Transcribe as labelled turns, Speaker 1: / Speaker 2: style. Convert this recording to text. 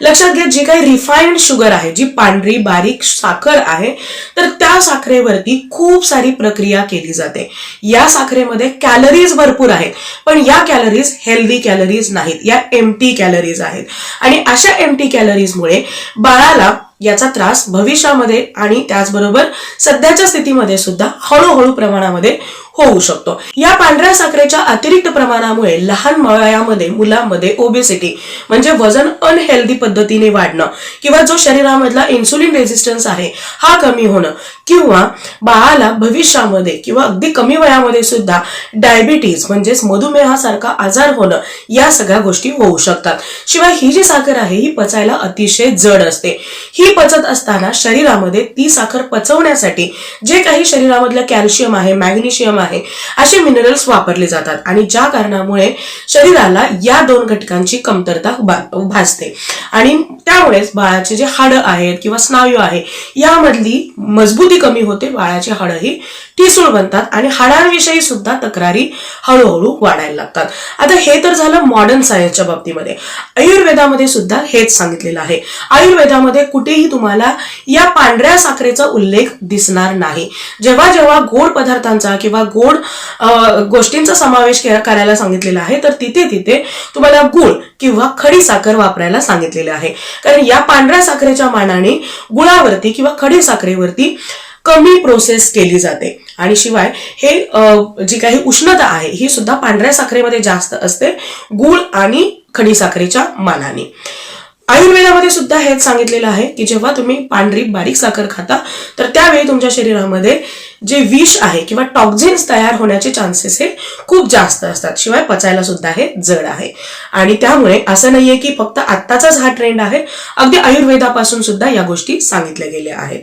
Speaker 1: लक्षात घ्या जी काही रिफाईंड शुगर आहे जी पांढरी बारीक साखर आहे तर त्या साखरेवरती खूप सारी प्रक्रिया केली जाते. या साखरेमध्ये कॅलरीज भरपूर आहेत पण या कॅलरीज हेल्दी कॅलरीज नाहीत. या एमटी कॅलरीज आहेत. आणि अशा एमटी कॅलरीजमुळे बाळाला याचा त्रास भविष्यामध्ये आणि त्याचबरोबर सध्याच्या स्थितीमध्ये सुद्धा हळूहळू प्रमाणामध्ये होऊ शकतो. या पांढऱ्या साखरेच्या अतिरिक्त प्रमाणामुळे लहान वयामध्ये मुलांमध्ये ओबेसिटी म्हणजे वजन अनहेल्दी पद्धतीने वाढणं किंवा जो शरीरामधला इन्सुलिन रेझिस्टन्स आहे हा कमी होणं किंवा बाळाला भविष्यामध्ये किंवा अगदी कमी वयामध्ये सुद्धा डायबिटीज म्हणजेच मधुमेहासारखा आजार होणं या सगळ्या गोष्टी होऊ शकतात. शिवाय ही जी साखर आहे ही पचायला अतिशय जड असते. ही पचत असताना शरीरामध्ये ती साखर पचवण्यासाठी जे काही शरीरामधलं कॅल्शियम आहे मॅग्नेशियम आहे असे मिनरल्स वापरले जातात आणि ज्या कारणामुळे शरीराला या दोन घटकांची कमतरता भासते. आणि त्यामुळेच बाळाचे जे हाडं आहेत किंवा स्नायू आहे यामधली मजबूती कमी होते बाळाची हाडही ठिसूळ बनतात आणि हाडांविषयी सुद्धा तक्रारी हळूहळू वाढायला लागतात. आता हे तर झालं मॉडर्न सायन्सच्या बाबतीमध्ये. आयुर्वेदामध्ये सुद्धा हेच सांगितलेलं आहे. आयुर्वेदामध्ये कुठेही तुम्हाला या पांढऱ्या साखरेचा उल्लेख दिसणार नाही. जेव्हा जेव्हा गोड पदार्थांचा किंवा गोड गोष्टींचा समावेश करायला सांगितलेला आहे. तर तिथे तिथे तुम्हाला गुळ किंवा खडी साखर वापरायला सांगितलेले आहे. कारण या पांढऱ्या साखरेच्या मानाने गुळावरती किंवा खडी साखरेवरती कमी प्रोसेस केली जाते. आणि शिवाय हे जी काही उष्णता आहे ही सुद्धा पांढऱ्या साखरेमध्ये जास्त असते गुळ आणि खडी साखरेच्या मानाने. आयुर्वेदामध्ये सुद्धा हेच सांगितलेलं आहे की जेव्हा तुम्ही पांढरी बारीक साखर खाता तर त्यावेळी तुमच्या शरीरामध्ये जे विष आहे किंवा टॉक्झिन्स तयार होण्याचे चान्सेस हे खूप जास्त असतात. शिवाय पचायला सुद्धा हे जड आहे. आणि त्यामुळे असं नाहीये की फक्त आत्ताचाच हा ट्रेंड आहे. अगदी आयुर्वेदापासून सुद्धा या गोष्टी सांगितल्या गेल्या आहेत.